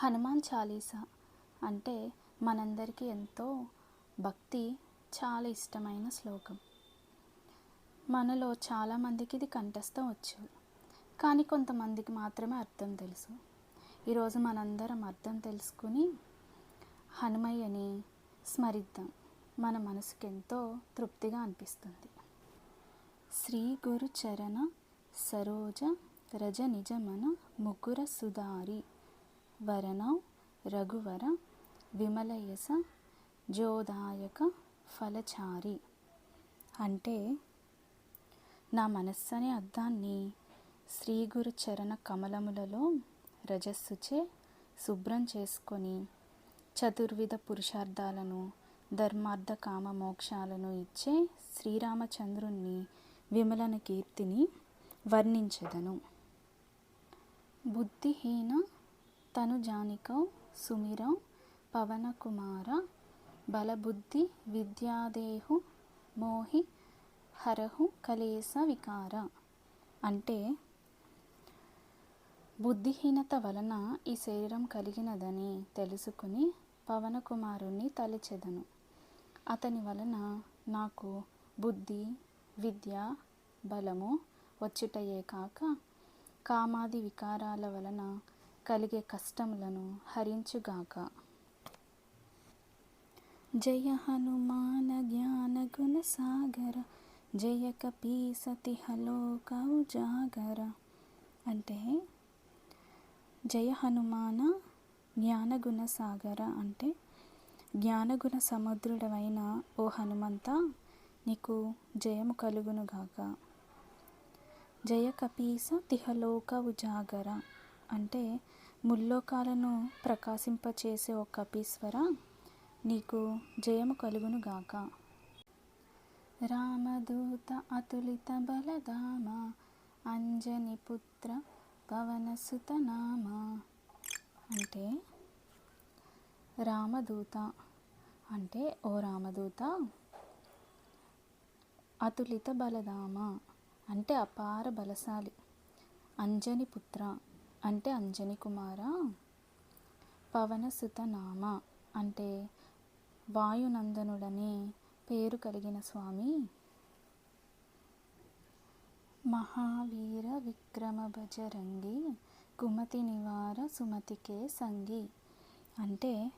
హనుమాన్ చాలీసా అంటే మనందరికీ ఎంతో భక్తి చాలా ఇష్టమైన శ్లోకం. మనలో చాలామందికి ఇది కంఠస్థం వచ్చు కానీ కొంతమందికి మాత్రమే అర్థం తెలుసు. ఈరోజు మనందరం అర్థం తెలుసుకుని హనుమయ్యని స్మరిద్దాం. మన మనసుకెంతో తృప్తిగా అనిపిస్తుంది. శ్రీ గురు చరణ సరోజ రజ నిజమన ముగ్గుర సుధారి. వరణ రఘువర విమలయస జోదాయక ఫలచారి. అంటే నా మనస్సు అనే అద్దాన్ని శ్రీ గురు చరణ కమలములలో రజస్సుచే శుభ్రం చేసుకొని చతుర్విధ పురుషార్థాలను ధర్మార్థ కామ మోక్షాలను ఇచ్చే శ్రీరామచంద్రుణ్ణి విమలన కీర్తిని వర్ణించదను. బుద్ధిహీన తను జానికౌ సుమిరౌ పవనకుమార బలబుద్ధి విద్యాదేహు మోహి హరహు కలేస వికార. అంటే బుద్ధిహీనత వలన ఈ శరీరం కలిగినదని తెలుసుకుని పవనకుమారుణ్ణి తలిచెదను. అతని వలన నాకు బుద్ధి విద్య బలము వచ్చుటయే కాక కామాది వికారాల వలన కలిగే కష్టములను హరించుగాక. జయ హనుమాన జ్ఞాన గుణ సాగర జయ కపీసతి హలోక ఉజాగర అంటే జయ హనుమాన జ్ఞానగుణ సాగర అంటే జ్ఞానగుణ సముద్రుడవైన ఓ హనుమంత నీకు జయము కలుగునుగాక. జయ కపీస తిహలోక ఉజాగర అంటే ముల్లోకాలను ప్రకాశింపచేసే ఓ కపీశ్వర నీకు జయము కలుగునుగాక రామదూత అతులిత బలధామ అంజని పుత్ర పవనసుత నామ. అంటే రామదూత. అంటే ఓ రామదూత అతులిత బలధామ అంటే అపార బలశాలి. అంజని పుత్ర అంటే అంజని కుమార? పవనసుత నామ అంటే వాయునందనుడని పేరు కలిగిన స్వామి. మహావీర విక్రమ భజరంగి కుమతి నివార సుమతికే సంగి అంటే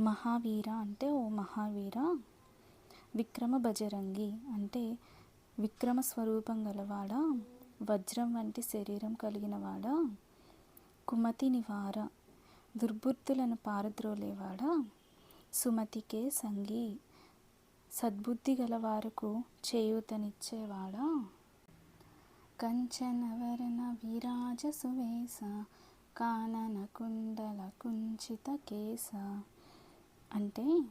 మహావీర అంటే ఓ మహావీర. విక్రమ భజరంగి అంటే విక్రమ స్వరూపం గలవాడా? వజ్రం వంటి శరీరం కలిగినవాడా కుమతి నివార. దుర్బుద్ధులను పారద్రోలేవాడా? సుమతికే సంగి. సద్బుద్ధి గలవారకు చేయూతనిచ్చేవాడా? కంచనవరణ విరాజ సువేస కానన కుండల కుంచిత కేస అంటే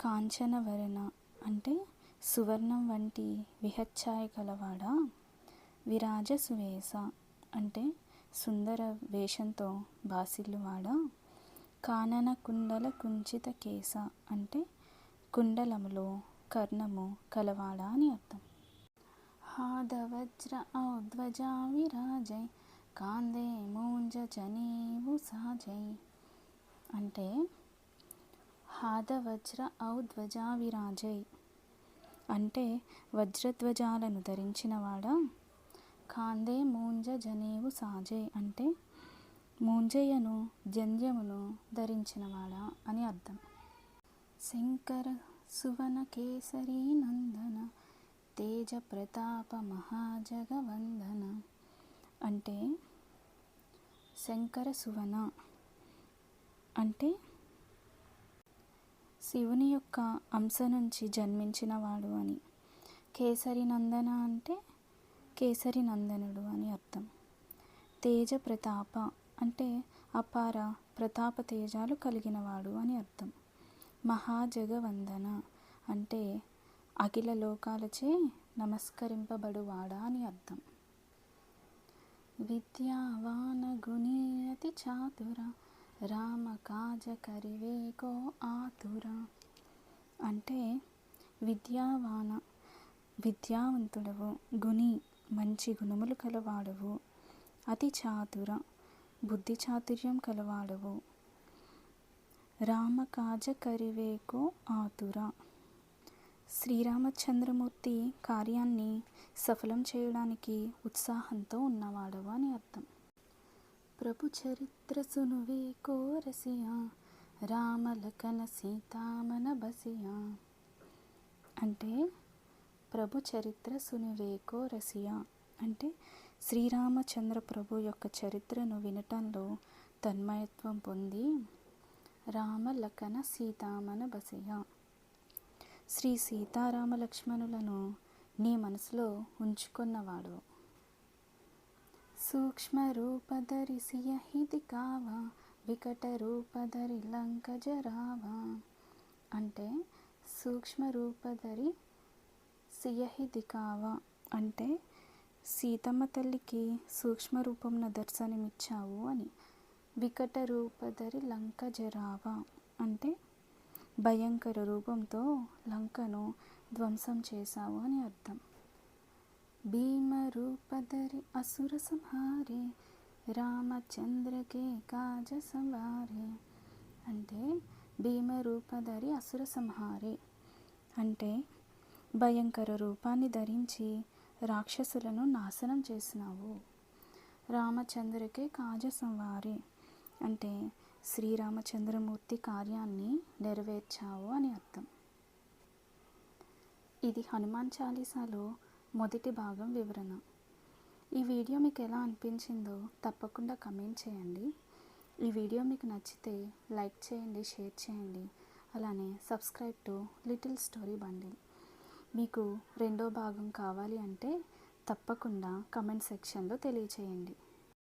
కాంచనవరణ అంటే సువర్ణం వంటి విహచ్ఛాయ గలవాడా? విరాజ సువేస అంటే సుందర వేషంతో బాసిల్లువాడ. కానన కుండల కుంచిత కేస అంటే కుండలములో కర్ణము కలవాడ అని అర్థం. హాదవజ్ర ఔధ్వజా విరాజై కాందే మూంజ జనేవు సాజై అంటే హాదవజ్ర ఔధ్వజా విరాజై అంటే వజ్రధ్వజాలను ధరించినవాడా. కాందే మూంజ జనేవు సాజే అంటే మూంజయ్యను జంధ్యమును ధరించినవాడా అని అర్థం. శంకర సువన కేసరి నందన తేజ ప్రతాప మహాజగవందన అంటే శంకర సువన అంటే శివుని యొక్క అంశ నుంచి జన్మించినవాడు అని. కేసరి నందన అంటే కేసరి నందనుడు అని అర్థం. తేజ ప్రతాప అంటే అపార ప్రతాప తేజాలు కలిగినవాడు అని అర్థం. మహాజగవందన అంటే అఖిల లోకాలచే నమస్కరింపబడువాడా అని అర్థం. విద్యావాన గుణీయతి చాతుర రామ కాజ కరివేకో ఆతుర అంటే విద్యావాన విద్యావంతుడవు గుణి మంచి గుణములు కలవాడవు. అతి చాతుర బుద్ధి చాతుర్యం కలవాడవు. రామకాజ కరివేకో ఆతుర. శ్రీరామచంద్రమూర్తి కార్యాన్ని సఫలం చేయడానికి ఉత్సాహంతో ఉన్నవాడవు అని అర్థం. ప్రభు చరిత్ర సునువే కోరసియా రామలకన సీతామన బసియా. అంటే ప్రభు చరిత్ర సునివేకో రసియా. అంటే శ్రీరామచంద్ర ప్రభు యొక్క చరిత్రను వినటంలో తన్మయత్వం పొంది రామలకన సీతామన బసయ శ్రీ సీతారామ లక్ష్మణులను నీ మనసులో ఉంచుకున్నవాడు. సూక్ష్మ రూపధరి సియహిది కావా వికట రూపధరి లంకజరావా అంటే సూక్ష్మ రూపధరి సియహి దికావా అంటే సీతమ్మ తల్లికి సూక్ష్మ రూపంన దర్శనమిచ్చావు అని. వికట రూపధరి లంక జరావా అంటే భయంకర రూపంతో లంకను ధ్వంసం చేశావు అని అర్థం. భీమ రూపధరి అసుర సంహారే రామచంద్రకే కాజ సంహారే అంటే భీమ రూపధరి అసుర సంహారే అంటే భయంకర రూపాన్ని ధరించి రాక్షసులను నాశనం చేసినావు. రామచంద్రకే కాజ సంవారి అంటే శ్రీరామచంద్రమూర్తి కార్యాన్ని నెరవేర్చావు అని అర్థం. ఇది హనుమాన్ చాలీసాలో మొదటి భాగం వివరణ. ఈ వీడియో మీకు ఎలా అనిపించిందో తప్పకుండా కమెంట్ చేయండి. ఈ వీడియో మీకు నచ్చితే లైక్ చేయండి షేర్ చేయండి. అలానే subscribe to little story bundle మీకు రెండో భాగం కావాలి అంటే తప్పకుండా కమెంట్ సెక్షన్లో తెలియచేయండి.